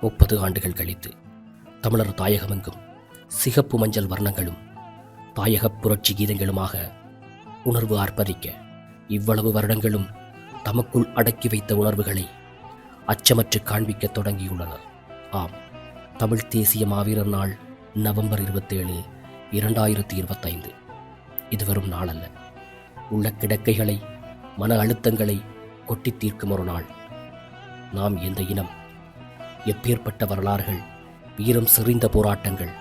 முப்பது ஆண்டுகள் கழித்து. தமிழர் தாயகமெங்கும் சிகப்பு மஞ்சள் வர்ணங்களும் தாயகப் புரட்சி கீதங்களுமாக உணர்வு ஆர்ப்பரிக்க இவ்வளவு வருடங்களும் தமக்குள் அடக்கி வைத்த உணர்வுகளை அச்சமற்று காண்பிக்கத் தொடங்கியுள்ளனர் ஆம் தமிழ் தேசிய மாவீரர் நாள் நவம்பர் இருபத்தேழு இரண்டாயிரத்தி இருபத்தைந்து. இது வரும் நாளல்ல. உள்ள கிடக்கைகளை மன அழுத்தங்களை கொட்டித் தீர்க்கும் ஒரு நாள். நாம் எந்த இனம் எப்பேற்பட்ட வரலாறுகள் வீரம் செறிந்த போராட்டங்கள்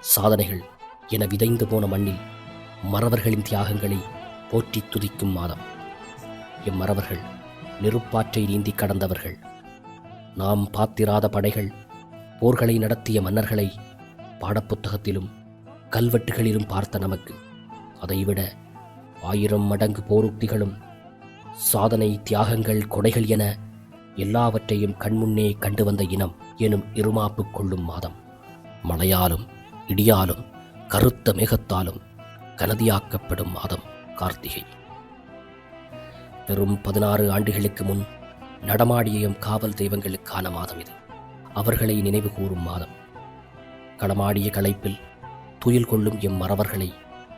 சாதனைகள் என விதைந்து போன மண்ணில் மறவர்களின் தியாகங்களை போற்றி துதிக்கும் மாதம். எம்மறவர்கள் நெருப்பாற்றை நீந்தி கடந்தவர்கள். நாம் பாத்திராத படைகள் போர்களை நடத்திய மன்னர்களை பாடப்புத்தகத்திலும் கல்வெட்டுகளிலும் பார்த்த நமக்கு அதைவிட ஆயிரம் மடங்கு போருக்திகளும் சாதனை தியாகங்கள் கொடைகள் என எல்லாவற்றையும் கண்முன்னே கண்டு வந்த இனம் எனும் இருமாப்பு கொள்ளும் மாதம். மழையாலும் இடியாலும் கருத்த மேகத்தாலும் கனதியாக்கப்படும் மாதம் கார்த்திகை. வெறும் பதினாறு ஆண்டுகளுக்கு முன் நடமாடியம் காவல் தெய்வங்களுக்கான மாதம் இது. அவர்களை நினைவு கூறும் மாதம். களமாடிய களைப்பில் துயில் கொள்ளும் எம் மறவர்களை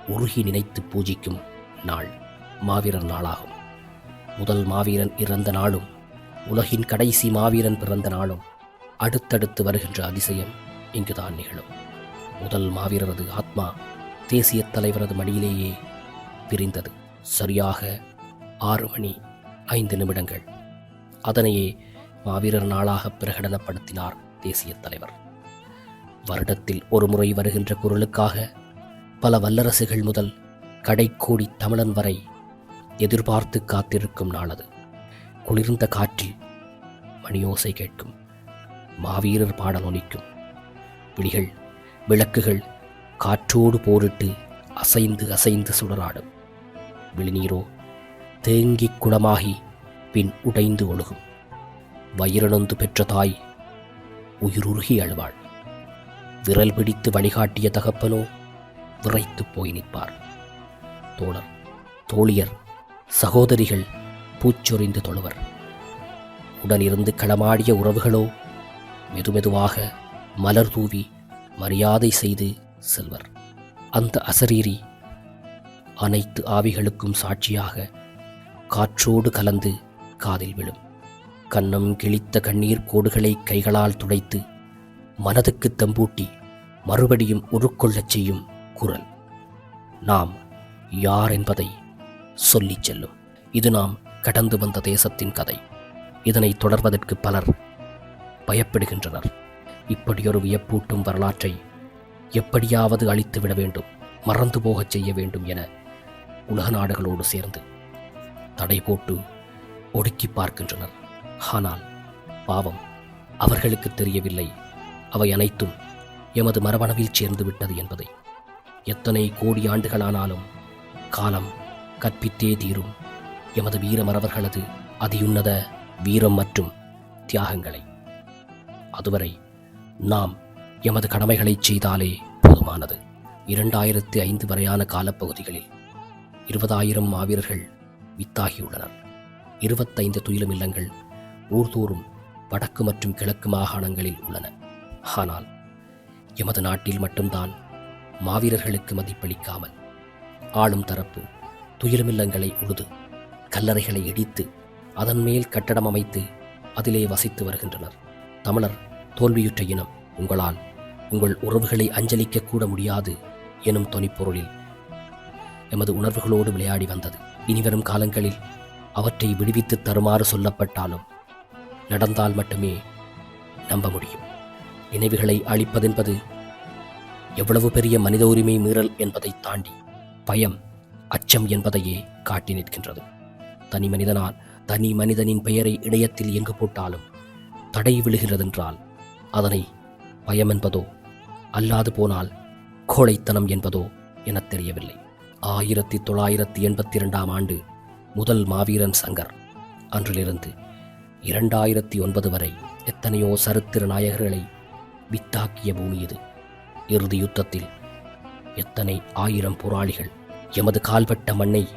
உருகி நினைத்து பூஜிக்கும் நாள் மாவீரர் நாளாகும். முதல் மாவீரன் இறந்த நாளும் உலகின் கடைசி மாவீரன் பிறந்த நாளும் அடுத்தடுத்து வருகின்ற அதிசயம் இங்குதான் நிகழும். முதல் மாவீரரது ஆத்மா தேசிய தலைவரது மடியிலேயே பிரிந்தது. சரியாக ஆறு மணி ஐந்து நிமிடங்கள். அதனையே மாவீரர் நாளாக பிரகடனப்படுத்தினார் தேசிய தலைவர். வருடத்தில் ஒரு முறை வருகின்ற குரலுக்காக பல வல்லரசுகள் முதல் கடைக்கோடி தமிழன் வரை எதிர்பார்த்து காத்திருக்கும் நாளது. குளிர்ந்த காற்றில் மணியோசை கேட்கும். மாவீரர் பாடல் ஒலிக்கும். விழிகள் விளக்குகள் காற்றோடு போரிட்டு அசைந்து அசைந்து சுடராடும். விழிநீரோ தேங்கிக் குளமாகி பின் உடைந்து ஒழுகும். வயிறனொந்து பெற்ற தாய் உயிருருகி அழுவாள். விரல் பிடித்து வழிகாட்டிய தகப்பனோ விரைத்து போய் நிற்பார். தோழர் தோழியர் சகோதரிகள் பூச்சொரிந்து தொழுவர். உடனிருந்து களமாடிய உறவுகளோ மெதுமெதுவாக மலர் தூவி மரியாதை செய்து செல்வர். அந்த அசரீரி அனைத்து ஆவிகளுக்கும் சாட்சியாக காற்றோடு கலந்து காதில் விழும். கன்னம் கிழித்த கண்ணீர் கோடுகளை கைகளால் துடைத்து மனதுக்கு தம்பூட்டி மறுபடியும் உருக்கொள்ளச் செய்யும் குரல். நாம் யார் என்பதை சொல்லிச் செல்லும். இது நாம் கடந்து வந்த தேசத்தின் கதை. இதனை தொடர்வதற்கு பலர் பயப்படுகின்றனர். இப்படியொரு வியப்பூட்டும் வரலாற்றை எப்படியாவது அழித்து விட வேண்டும் மறந்து போகச் செய்ய வேண்டும் என உலக நாடுகளோடு சேர்ந்து தடை போட்டு ஒடுக்கி பார்க்கின்றனர். ஆனால் பாவம் அவர்களுக்கு தெரியவில்லை. அவை அனைத்தும் எமது மரபணவில் சேர்ந்து விட்டது என்பதை. எத்தனை கோடி ஆண்டுகளானாலும் காலம் கற்பித்தே தீரும். எமது வீரமரவர்களது அதியுன்னத வீரம் மற்றும் தியாகங்களை. அதுவரை நாம் எமது கடமைகளைச் செய்தாலே போதுமானது. இரண்டாயிரத்தி ஐந்து வரையான காலப்பகுதிகளில் இருபதாயிரம் மாவீரர்கள் வித்தாகியுள்ளனர். இருபத்தைந்து துயிலும் இல்லங்கள் ஊர்தோறும் வடக்கு மற்றும் கிழக்கு மாகாணங்களில் உள்ளன. ஆனால் எமது நாட்டில் மட்டும்தான் மாவீரர்களுக்கு மதிப்பளிக்காமல் ஆளும் தரப்பு துயிலுமில்லங்களை உழுது கல்லறைகளை இடித்து அதன் மேல் கட்டடம் அமைத்து அதிலே வசித்து வருகின்றனர். தமிழர் தோல்வியுற்ற இனம் உங்களால் உங்கள் உறவுகளை அஞ்சலிக்க கூட முடியாது எனும் தொனிப்பொருளில் எமது உணர்வுகளோடு விளையாடி வந்தது. இனிவரும் காலங்களில் அவற்றை விடுவித்து தருமாறு சொல்லப்பட்டாலும் நடந்தால் மட்டுமே நம்ப முடியும். நினைவுகளை அழிப்பதென்பது எவ்வளவு பெரிய மனித உரிமை மீறல் என்பதை தாண்டி பயம் அச்சம் என்பதையே காட்டி நிற்கின்றது. தனி மனிதனால் தனி மனிதனின் பெயரை இணையத்தில் எங்கு போட்டாலும் தடை விழுகிறதென்றால் அதனை பயம் என்பதோ அல்லாது போனால் கோழைத்தனம் என்பதோ எனத் தெரியவில்லை. ஆயிரத்தி தொள்ளாயிரத்தி எண்பத்தி இரண்டாம் ஆண்டு முதல் மாவீரன் சங்கர் அன்றிலிருந்து இரண்டாயிரத்தி ஒன்பது வரை எத்தனையோ சரித்திர நாயகர்களை வித்தாக்கிய பூமி இது. இறுதி யுத்தத்தில் எத்தனை ஆயிரம் போராளிகள் எமது கால்பட்ட மண்ணை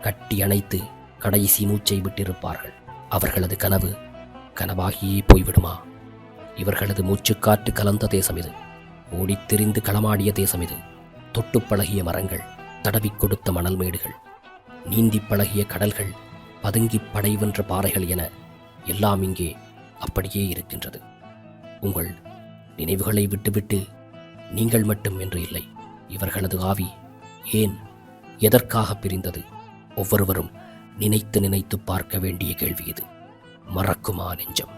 கட்டி அணைத்து கடைசி மூச்சை விட்டிருப்பார்கள். அவர்களது கனவு கனவாகியே போய்விடுமா? இவர்களது மூச்சுக்காற்று கலந்த தேசம் இது. ஓடித் திரிந்து களமாடிய தேசம் இது. தொட்டுப் பழகிய மரங்கள் தடவிக் கொடுத்த மணல் மேடுகள் நீந்திப் பழகிய கடல்கள் பதுங்கிப் படைவென்ற பாறைகள் என எல்லாம் இங்கே அப்படியே இருக்கின்றது. உங்கள் நினைவுகளை விட்டுவிட்டு நீங்கள் மட்டும் என்று இல்லை. இவர்களது ஆவி ஏன் எதற்காக பிரிந்தது? ஒவ்வொருவரும் நினைத்து நினைத்து பார்க்க வேண்டிய கேள்வி இது. மறக்குமா நெஞ்சம்?